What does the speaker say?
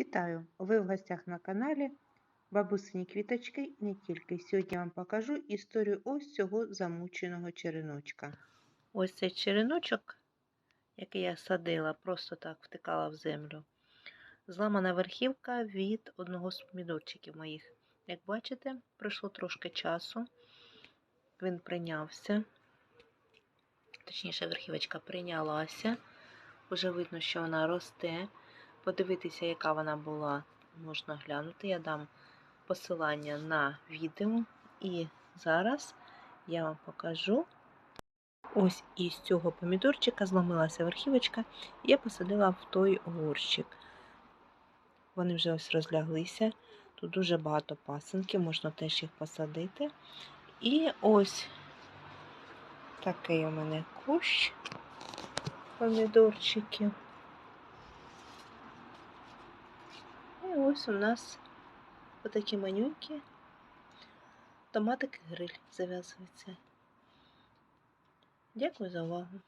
Вітаю! Ви в гостях на каналі Бабусині квіточки і не тільки. Сьогодні я вам покажу історію ось цього замученого череночка. Ось цей череночок, який я садила, просто так втикала в землю. Зламана верхівка від одного з помідорчиків моїх. Як бачите, пройшло трошки часу. Він прийнявся. Точніше, верхівочка прийнялася. Уже видно, що вона росте. Подивитися, яка вона була, можна глянути. Я дам посилання на відео. І зараз я вам покажу. Ось із цього помідорчика зламалася верхівочка, і я посадила в той горщик. Вони вже ось розляглися. Тут дуже багато пасинків, можна теж їх посадити. І ось такий у мене кущ помідорчиків. І ось у нас отакі манюки, томатик гриль зав'язується. Дякую за увагу.